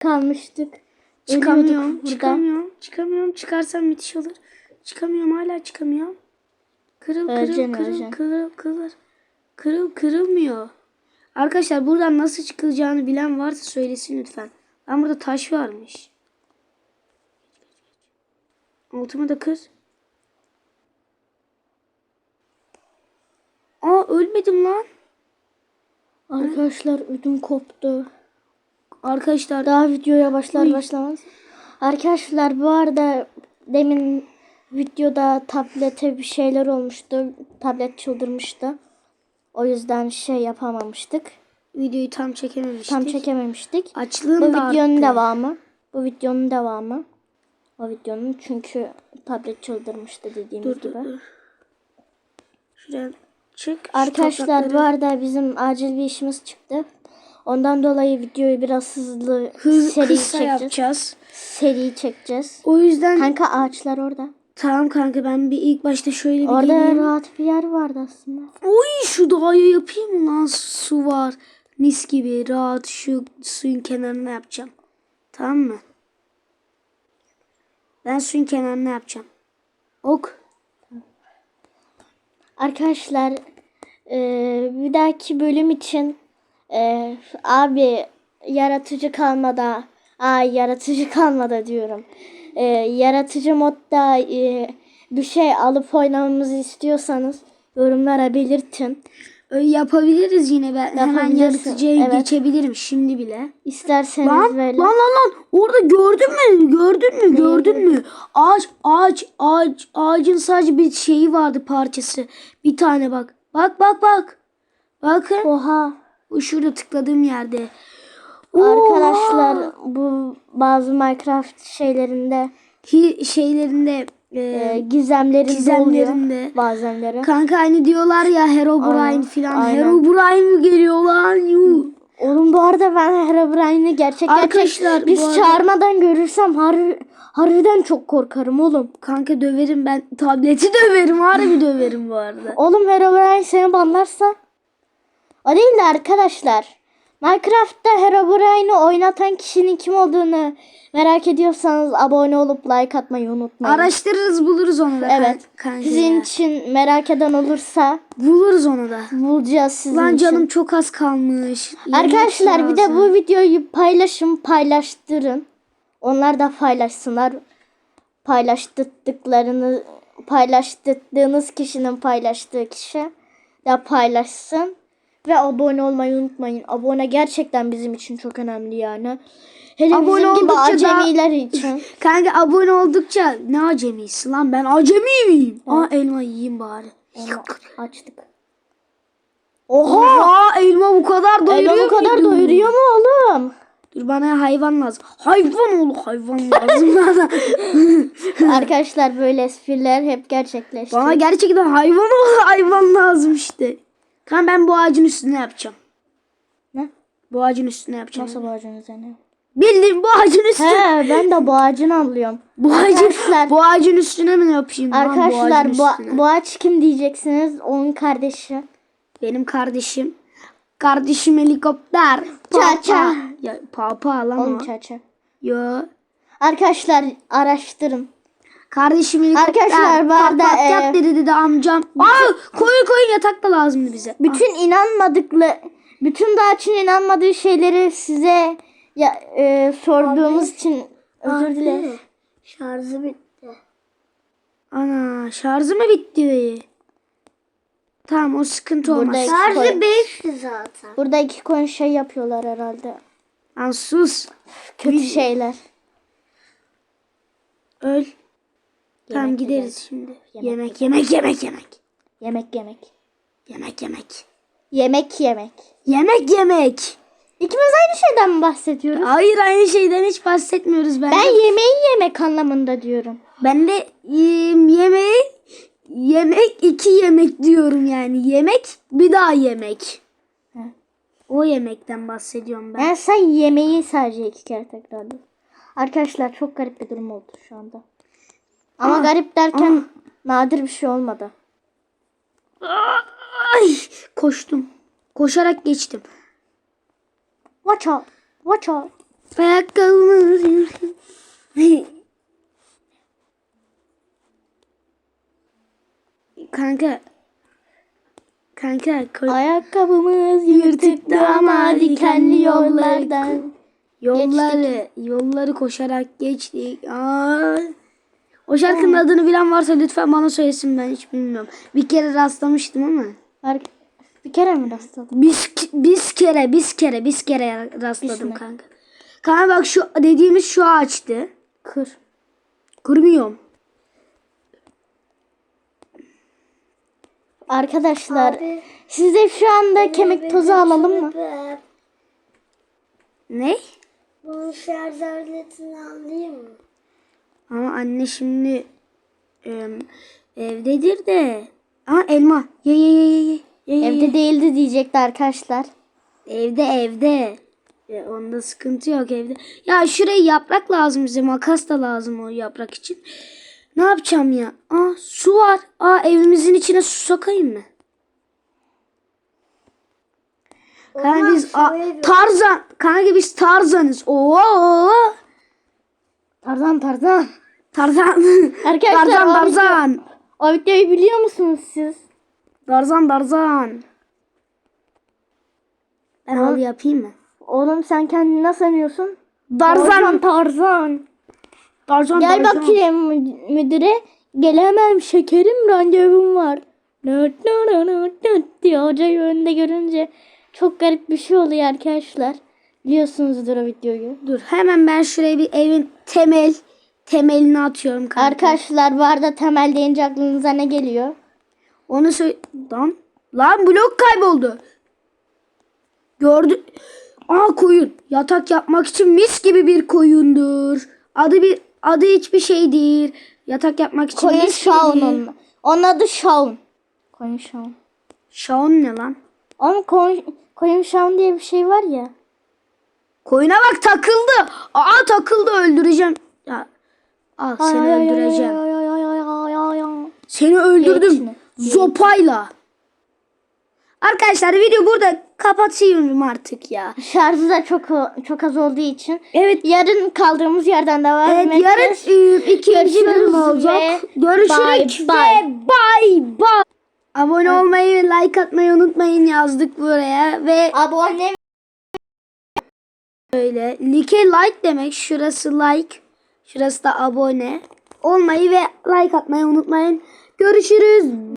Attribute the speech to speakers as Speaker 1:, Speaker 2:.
Speaker 1: kalmıştık.
Speaker 2: Çıkamıyorum,
Speaker 1: Ölüyorduk burada.
Speaker 2: çıkamıyorum, çıkamıyorum. Çıkarsam müthiş olur. Çıkamıyorum, hala çıkamıyorum. Kırıl, kırıl, kırıl,
Speaker 1: öleceksin.
Speaker 2: kırıl, kırıl. Kırıl, kırılmıyor. Arkadaşlar buradan nasıl çıkılacağını bilen varsa söylesin lütfen. Lan burada taş varmış. Altıma da kır. Aa ölmedim lan.
Speaker 1: Arkadaşlar ödüm koptu.
Speaker 2: Arkadaşlar
Speaker 1: Daha videoya başlar başlamaz. Arkadaşlar bu arada demin videoda tablete bir şeyler olmuştu. Tablet çıldırmıştı. O yüzden şey yapamamıştık.
Speaker 2: videoyu tam çekememiştik.
Speaker 1: Tam çekememiştik.
Speaker 2: Açlığım
Speaker 1: Bu videonun
Speaker 2: arttı.
Speaker 1: devamı. Bu videonun devamı. O videonun çünkü tablet çıldırmıştı dediğimiz
Speaker 2: Dur dur
Speaker 1: gibi.
Speaker 2: dur. Şuraya çık. şu
Speaker 1: Arkadaşlar
Speaker 2: toprakları-
Speaker 1: bu arada bizim acil bir işimiz çıktı. Ondan dolayı videoyu biraz hızlı
Speaker 2: Hız,
Speaker 1: seri
Speaker 2: kısa
Speaker 1: çekeceğiz.
Speaker 2: yapacağız.
Speaker 1: Seri çekeceğiz.
Speaker 2: O yüzden
Speaker 1: Kanka ağaçlar orada.
Speaker 2: tamam kanka ben bir ilk başta şöyle bir
Speaker 1: Orada
Speaker 2: geleyim.
Speaker 1: rahat bir yer vardı aslında.
Speaker 2: Oy şu dağa yapayım lan su var. Mis gibi rahat şu suyun kenarına yapacağım. Tamam mı? Ben suyun kenarına yapacağım. Ok.
Speaker 1: Arkadaşlar bir dahaki bölüm için eee, abi yaratıcı kalmada ay yaratıcı kalmada diyorum. Eee, yaratıcı modda eee, bir şey alıp oynamamızı istiyorsanız yorumlara belirtin.
Speaker 2: Öyle yapabiliriz yine ben hemen yaratıcıya
Speaker 1: evet.
Speaker 2: geçebilirim şimdi bile.
Speaker 1: İsterseniz
Speaker 2: Lan,
Speaker 1: böyle.
Speaker 2: lan lan lan orada gördün mü? Gördün mü? Gördün mü? Ağaç ağaç ağaç ağacın sadece bir şeyi vardı parçası. Bir tane bak. Bak bak bak. Bakın.
Speaker 1: Oha.
Speaker 2: Bu şurada tıkladığım yerde.
Speaker 1: Arkadaşlar bu bazı Minecraft şeylerinde
Speaker 2: Hi, şeylerinde e,
Speaker 1: gizemlerinde,
Speaker 2: gizemlerinde.
Speaker 1: oluyor bazenleri.
Speaker 2: Kanka hani diyorlar ya Herobrine filan. Herobrine mi geliyor lan? Yuh.
Speaker 1: Oğlum bu arada ben Herobrine'i gerçek
Speaker 2: Arkadaşlar,
Speaker 1: gerçek biz
Speaker 2: arada-
Speaker 1: çağırmadan görürsem harbi, harbiden çok korkarım oğlum.
Speaker 2: Kanka döverim ben. Tableti döverim. Harbi döverim bu arada.
Speaker 1: Oğlum Herobrine seni banlarsa. O değil de arkadaşlar. Minecraft'ta Herobrine'i oynatan kişinin kim olduğunu merak ediyorsanız abone olup like atmayı unutmayın.
Speaker 2: Araştırırız buluruz onu da.
Speaker 1: evet.
Speaker 2: Kanka
Speaker 1: Sizin
Speaker 2: ya.
Speaker 1: için merak eden olursa
Speaker 2: Buluruz onu da.
Speaker 1: bulacağız sizin
Speaker 2: Lan
Speaker 1: için.
Speaker 2: canım çok az kalmış.
Speaker 1: Arkadaşlar bir de bu videoyu paylaşın, paylaştırın. Onlar da paylaşsınlar. Paylaştırdıklarını paylaştırdığınız kişinin paylaştığı kişi de paylaşsın. Ve abone olmayı unutmayın. Abone gerçekten bizim için çok önemli yani. Hele
Speaker 2: Abone
Speaker 1: bizim gibi
Speaker 2: oldukça da-
Speaker 1: acemiler için.
Speaker 2: Kanka abone oldukça ne acemisi lan ben acemi miyim? Aa elma yiyeyim bari.
Speaker 1: Onu açtık.
Speaker 2: Oha! Aa, elma bu kadar doyuruyor
Speaker 1: Elma bu kadar
Speaker 2: muydu?
Speaker 1: doyuruyor mu oğlum?
Speaker 2: Dur bana hayvan lazım. Hayvan oğlu hayvan lazım.
Speaker 1: Arkadaşlar böyle espriler hep gerçekleşti.
Speaker 2: bana gerçekten hayvan oğlu hayvan lazım işte. Kanka ben bu ağacın üstüne yapacağım.
Speaker 1: Ne?
Speaker 2: Bu ağacın üstüne yapacağım.
Speaker 1: Nasıl bu ağacın üzerine?
Speaker 2: Bildim bu ağacın üstüne.
Speaker 1: He ben de boğacını anlıyorum.
Speaker 2: Bu ağacın, bu ağacın üstüne mi yapayım? bu
Speaker 1: Arkadaşlar
Speaker 2: ağacın
Speaker 1: bu,
Speaker 2: üstüne?
Speaker 1: boğaç kim diyeceksiniz? Onun kardeşi.
Speaker 2: Benim kardeşim. Kardeşim helikopter.
Speaker 1: Ça ça.
Speaker 2: Ya papa lan
Speaker 1: Onun
Speaker 2: o.
Speaker 1: çaça.
Speaker 2: Yo.
Speaker 1: Arkadaşlar araştırın.
Speaker 2: Kardeşim helikopter.
Speaker 1: Arkadaşlar, bu arada, e,
Speaker 2: dedi dedi amcam. Aa koyun koyun yatak da lazımdı bize.
Speaker 1: Bütün inanmadıklı bütün Boğaç'ın inanmadığı şeyleri size ya, e, sorduğumuz için özür dileriz.
Speaker 2: Şarjı bitti. Ana şarjı mı bitti? Tamam o sıkıntı olmaz.
Speaker 1: Burada koyun,
Speaker 3: Beşti zaten.
Speaker 1: burada iki koyun şey yapıyorlar herhalde.
Speaker 2: Lan sus.
Speaker 1: Kötü şeyler.
Speaker 2: Öl. Tamam
Speaker 1: Yemek
Speaker 2: gideriz
Speaker 1: yiyeceğiz.
Speaker 2: şimdi.
Speaker 1: Yemek
Speaker 2: Yemek yemek yemek yemek.
Speaker 1: Yemek yemek.
Speaker 2: Yemek yemek.
Speaker 1: Yemek yemek.
Speaker 2: Yemek yemek.
Speaker 1: İkimiz aynı şeyden mi bahsediyoruz?
Speaker 2: Hayır aynı şeyden hiç bahsetmiyoruz ben.
Speaker 1: Ben yemeği yemek anlamında diyorum.
Speaker 2: Ben de yem- yemeği yemek iki yemek diyorum yani. Yemek bir daha yemek.
Speaker 1: He.
Speaker 2: O yemekten bahsediyorum ben.
Speaker 1: Yani sen yemeği sadece iki kere tekrarladın. Arkadaşlar çok garip bir durum oldu şu anda. Ama
Speaker 2: Aa,
Speaker 1: garip derken nadir bir şey olmadı.
Speaker 2: Ay, koştum. Koşarak geçtim.
Speaker 1: Watch out. Watch out.
Speaker 2: Ayakkabımı Kanka Kanka
Speaker 1: Ayakkabımız
Speaker 2: Yırtıktı ama dikenli yolları-
Speaker 1: yollardan.
Speaker 2: yolları yolları koşarak geçtik. Aa. O şarkının adını bilen varsa lütfen bana söylesin ben hiç bilmiyorum. Bir kere rastlamıştım ama.
Speaker 1: Bir kere mi rastladın?
Speaker 2: Biz biz kere biz kere biz kere rastladım kanka. Kanka bak şu dediğimiz şu ağaçtı.
Speaker 1: Kır.
Speaker 2: Kurmuyorum.
Speaker 1: Arkadaşlar size şu anda kemik tozu alalım mı?
Speaker 2: Ne?
Speaker 3: Bunun şarj aletini alayım mı?
Speaker 2: Ama anne şimdi em, evdedir de. Aa elma. Ye ye ye ye, ye. Ye.
Speaker 1: Evde değildi diyecekti arkadaşlar.
Speaker 2: Evde evde. Ya, onda sıkıntı yok evde. Ya şuraya yaprak lazım bize. Makas da lazım o yaprak için. Ne yapacağım ya? Aa su var. Aa evimizin içine su sokayım mı? Kanka biz Tarzan. Kanka biz Tarzanız. Oo.
Speaker 1: Tarzan Tarzan.
Speaker 2: Tarzan.
Speaker 1: Arkadaşlar,
Speaker 2: Tarzan
Speaker 1: o
Speaker 2: Tarzan.
Speaker 1: O videoyu biliyor musunuz siz?
Speaker 2: Tarzan Tarzan. Ben
Speaker 1: Ha?
Speaker 2: halı yapayım mı?
Speaker 1: Oğlum sen kendini nasıl sanıyorsun?
Speaker 2: Tarzan.
Speaker 1: Tarzan.
Speaker 2: Tarzan
Speaker 1: Gel
Speaker 2: Tarzan.
Speaker 1: bakayım mü- müdüre. Gelemem şekerim randevum var. Nöt nöt nöt nöt diye hocayı önünde görünce çok garip bir şey oluyor arkadaşlar. Biliyorsunuzdur o videoyu.
Speaker 2: Dur hemen ben şuraya bir evin temel temelini atıyorum kanka.
Speaker 1: Arkadaşlar bu arada temel deyince aklınıza ne geliyor?
Speaker 2: Onu söyle... Lan, lan blok kayboldu. Gördü. Aa koyun. Yatak yapmak için mis gibi bir koyundur. Adı bir adı hiçbir şey değil. Yatak yapmak için
Speaker 1: Koyun
Speaker 2: mis
Speaker 1: Shaun onun. Onun adı Shaun. Koyun Shaun.
Speaker 2: Shaun ne lan?
Speaker 1: Oğlum koyun, koyun Shaun diye bir şey var ya.
Speaker 2: Koyuna bak takıldı. Aa takıldı öldüreceğim. Ya, al seni
Speaker 1: Ay,
Speaker 2: öldüreceğim.
Speaker 1: ay, ay, ay, ay, ay, ay.
Speaker 2: Seni öldürdüm. Zopayla. Arkadaşlar video burada kapatıyorum artık ya.
Speaker 1: Şarjı da çok çok az olduğu için.
Speaker 2: Evet
Speaker 1: Yarın kaldığımız yerden devam
Speaker 2: Evet
Speaker 1: edeceğiz.
Speaker 2: yarın e, ikinci bölüm olacak. Görüşürüz
Speaker 1: bye
Speaker 2: ve bye bye. Abone olmayı, like atmayı unutmayın yazdık buraya ve
Speaker 1: Abone
Speaker 2: böyle like like demek şurası like, şurası da abone olmayı ve like atmayı unutmayın. Görüşürüz.